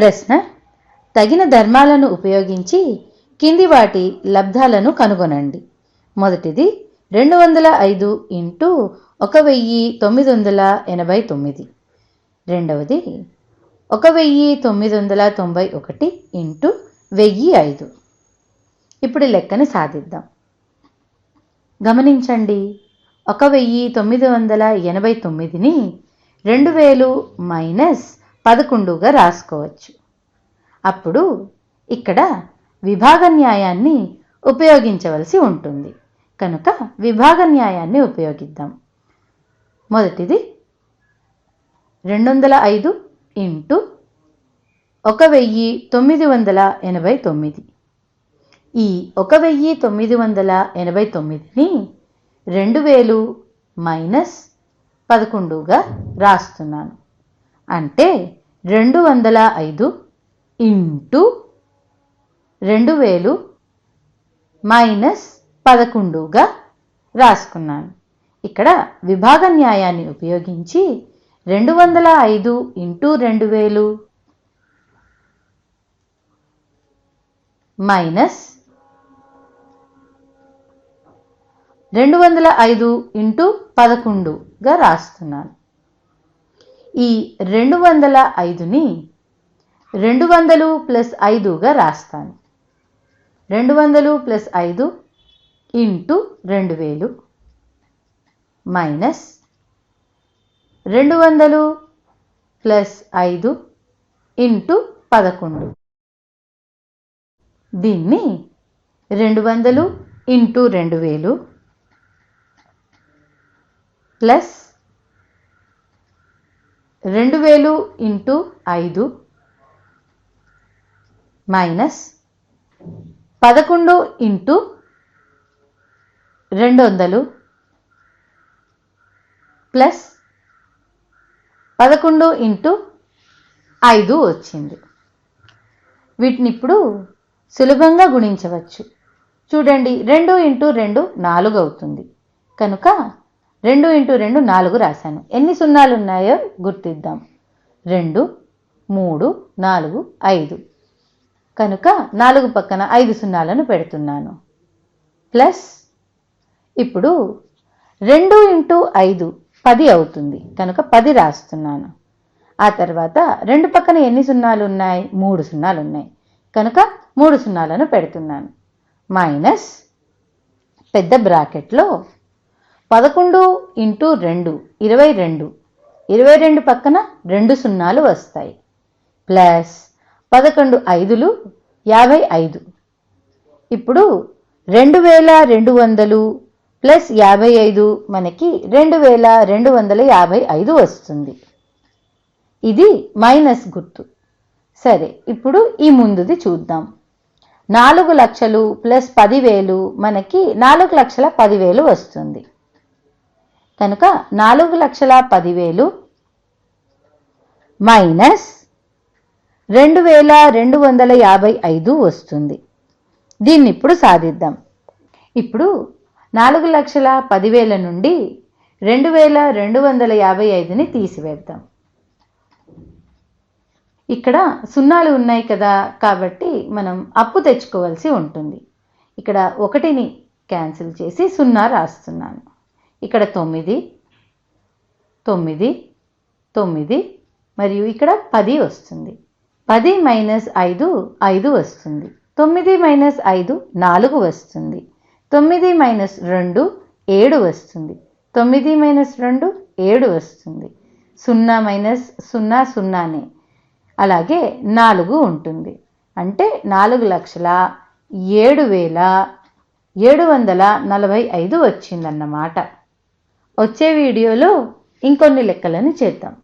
ప్రశ్న. తగిన ధర్మాలను ఉపయోగించి కింది వాటి లబ్ధాలను కనుగొనండి. మొదటిది రెండు వందల ఐదు ఇంటూ ఒక వెయ్యి తొమ్మిది వందల ఎనభై తొమ్మిది. రెండవది ఒక వెయ్యి తొమ్మిది వందల తొంభై ఒకటి ఇంటూ వెయ్యి ఐదు. ఇప్పుడు లెక్కని సాధిద్దాం. గమనించండి ఒక వెయ్యి తొమ్మిది వందల ఎనభై తొమ్మిదిని రెండు వేలు మైనస్ పదకొండుగా రాసుకోవచ్చు. అప్పుడు ఇక్కడ విభాగ న్యాయాన్ని ఉపయోగించవలసి ఉంటుంది. కనుక విభాగ న్యాయాన్ని ఉపయోగిద్దాం. మొదటిది రెండు వందల ఐదు ఇంటూ ఒక వెయ్యి తొమ్మిది వందల ఎనభై తొమ్మిది. ఈ ఒక వెయ్యి తొమ్మిది వందల ఎనభై తొమ్మిదిని రెండు వేలు మైనస్ పదకొండుగా రాస్తున్నాను. అంటే రెండు వందల ఐదు ఇంటూ రెండు వేలు మైనస్ పదకొండుగా రాసుకున్నాను. ఇక్కడ విభాగ న్యాయాన్ని ఉపయోగించి రెండు వందల ఐదు ఇంటూ రెండు వేలు మైనస్ రెండు వందల ఐదు ఇంటూ పదకొండుగా రాస్తున్నాను. ఈ రెండు వందల ఐదుని రెండు వందలు ప్లస్ ఐదుగా రాస్తాను. రెండు వందలు ప్లస్ ఐదు ఇంటూ రెండు వేలు మైనస్ రెండు వందలు ప్లస్ ఐదు ఇంటూ పదకొండు. దీన్ని రెండు వందలు ఇంటూ రెండు వేలు ప్లస్ రెండు వేలు ఇంటూ ఐదు మైనస్ పదకొండు ఇంటూ రెండు వందలు ప్లస్ పదకొండు ఇంటూ ఐదు వచ్చింది. వీటిని ఇప్పుడు సులభంగా గుణించవచ్చు. చూడండి రెండు ఇంటూ రెండు నాలుగు అవుతుంది. కనుక రెండు ఇంటూ రెండు నాలుగు రాశాను. ఎన్ని సున్నాలు ఉన్నాయో గుర్తిద్దాం. రెండు మూడు నాలుగు ఐదు. కనుక నాలుగు పక్కన ఐదు సున్నాలను పెడుతున్నాను. ప్లస్ ఇప్పుడు రెండు ఇంటూ ఐదు పది అవుతుంది. కనుక పది రాస్తున్నాను. ఆ తర్వాత రెండు పక్కన ఎన్ని సున్నాలు ఉన్నాయి? మూడు సున్నాలు ఉన్నాయి. కనుక మూడు సున్నాలను పెడుతున్నాను. మైనస్ పెద్ద బ్రాకెట్లో పదకొండు ఇంటూ రెండు ఇరవై రెండు. ఇరవై రెండు పక్కన రెండు సున్నాలు వస్తాయి. ప్లస్ పదకొండు ఐదులు యాభై ఐదు. ఇప్పుడు రెండు వేల రెండు వందలు ప్లస్ యాభై ఐదు మనకి రెండు వేల రెండు వందల యాభై ఐదు వస్తుంది. ఇది మైనస్ గుర్తు. సరే ఇప్పుడు ఈ ముందుది చూద్దాం. నాలుగు లక్షలు ప్లస్ పదివేలు మనకి నాలుగు లక్షల పదివేలు వస్తుంది. కనుక నాలుగు లక్షల పదివేలు మైనస్ రెండు వేల రెండు వందల యాభై ఐదు వస్తుంది. దీన్ని ఇప్పుడు సాధిద్దాం. ఇప్పుడు నాలుగు లక్షల పదివేల నుండి రెండు వేల రెండు వందల యాభై ఐదుని తీసివేద్దాం. ఇక్కడ సున్నాలు ఉన్నాయి కదా కాబట్టి మనం అప్పు తెచ్చుకోవాల్సి ఉంటుంది. ఇక్కడ ఒకటిని క్యాన్సిల్ చేసి సున్నా రాస్తున్నాను. ఇక్కడ తొమ్మిది తొమ్మిది తొమ్మిది మరియు ఇక్కడ పది వస్తుంది. పది మైనస్ ఐదు ఐదు వస్తుంది. తొమ్మిది మైనస్ ఐదు నాలుగు వస్తుంది. తొమ్మిది మైనస్ రెండు ఏడు వస్తుంది. తొమ్మిది మైనస్ రెండు ఏడు వస్తుంది. సున్నా మైనస్ సున్నా సున్నానే. అలాగే నాలుగు ఉంటుంది. అంటే నాలుగు లక్షల ఏడు వేల ఏడు వందల నలభై ఐదు వచ్చిందన్నమాట. వచ్చే వీడియోలో ఇంకొన్ని లెక్కలను చేద్దాం.